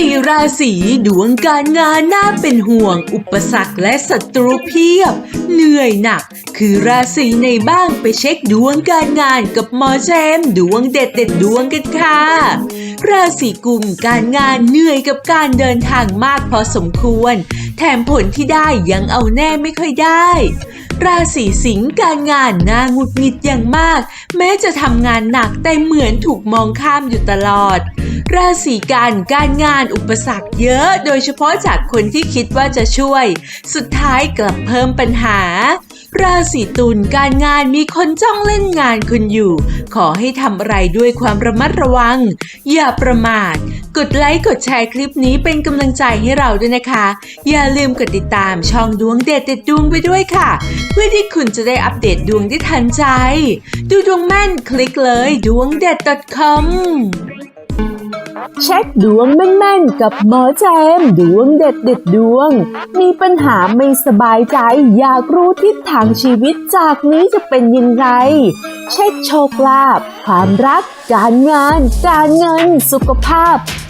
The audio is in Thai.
สี่ราศีดวงการงานน่าเป็นห่วง อุปสรรคและศัตรูเพียบ เหนื่อยหนัก คือราศีในบ้างไปเช็คดวงการงานกับหมอแจมดวงเด็ดเด็ดดวงกันค่ะ ราศีกุมการงานเหนื่อยกับการเดินทางมากพอสมควร แถมผลที่ได้ยังเอาแน่ไม่ค่อยได้ ราศีสิงห์การงานน่าหงุดหงิดอย่างมาก แม้จะทำงานหนักแต่เหมือนถูกมองข้ามอยู่ตลอด ราศีกันการงานอุปสรรคเยอะ โดยเฉพาะจากคนที่คิดว่าจะช่วย สุดท้ายกลับเพิ่มปัญหาราศีตุลการงานมีคนจ้องเล่นงานคุณอยู่ ขอให้ทำอะไรด้วยความระมัดระวัง อย่าประมาท กดไลค์กดแชร์คลิปนี้เป็นกำลังใจให้เราด้วยนะคะ อย่าลืมกดติดตามช่องดวงเด็ดเด็ดดวงไปด้วยค่ะ เพื่อที่คุณจะได้อัปเดตดวงได้ทันใจ ดูดวงแม่นคลิกเลยดวงเด็ด .com เช็คดวงแม่นๆกับหมอแจมดวงเด็ดเด็ดดวง มีปัญหาไม่สบายใจ อยากรู้ทิศทางชีวิตจากนี้จะเป็นยังไงเช็คโชคลาภความรัก การงาน การเงิน สุขภาพ